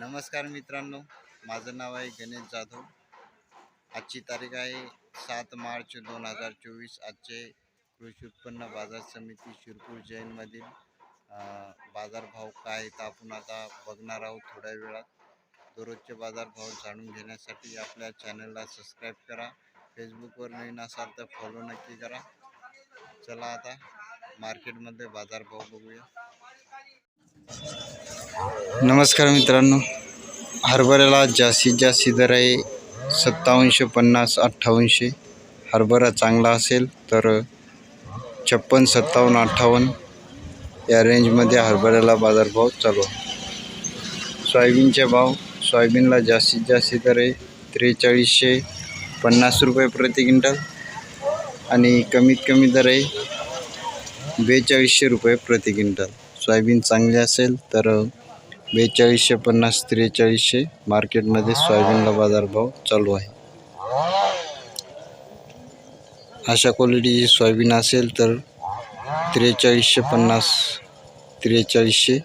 नमस्कार मित्रांनो माझं नाव आहे गणेश जाधव. आजची तारीख आहे सात मार्च दोन हजार चोवीस. आजचे कृषी उत्पन्न बाजार समिती शिरपूर जैनमधील बाजारभाव काय आहेत आपण आता बघणार आहोत थोड्या वेळात. दररोजचे बाजारभाव जाणून घेण्यासाठी आपल्या चॅनलला सबस्क्राईब करा. फेसबुकवर नवीन असाल तर फॉलो नक्की करा. चला आता मार्केटमध्ये बाजारभाव बघूया. नमस्कार मित्रांनो. हरभऱ्याला जास्तीत जास्त दर आहे सत्तावनशे पन्नास अठ्ठावनशे हरभरा चांगला असेल तर छप्पन सत्तावन्न अठ्ठावन्न या रेंजमध्ये हरभऱ्याला बाजारभाव चालू आहे. सोयाबीनचे भाव सोयाबीनला जास्तीत जास्त दर आहे त्रेचाळीसशे पन्नास रुपये प्रति क्विंटल आणि कमीत कमी दर आहे बेचाळीसशे रुपये प्रति क्विंटल. सोयाबीन चांगले असेल तर बेचाळीसशे पन्नास त्रेचाळीसशे मार्केटमध्ये सोयाबीनला बाजारभाव चालू आहे. अशा क्वालिटीची सोयाबीन असेल तर त्रेचाळीसशे पन्नास त्रेचाळीसशे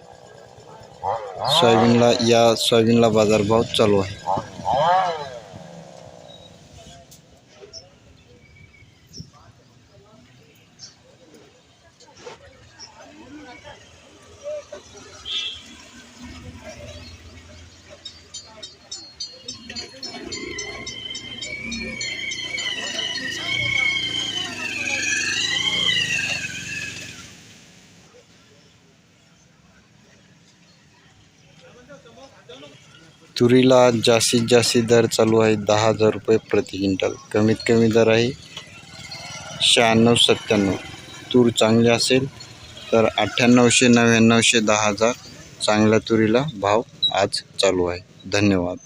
सोयाबीनला या सोयाबीनला बाजारभाव चालू आहे. तुरीला जास्तीत जास्त दर चालू आहे दहा हजार रुपये प्रति क्विंटल. कमीत कमी दर आहे शहाण्णव सत्त्याण्णव. तूर चांगली असेल तर अठ्ठ्याण्णवशे नव्याण्णवशे दहा हजार चांगल्या तुरीला भाव आज चालू आहे. धन्यवाद.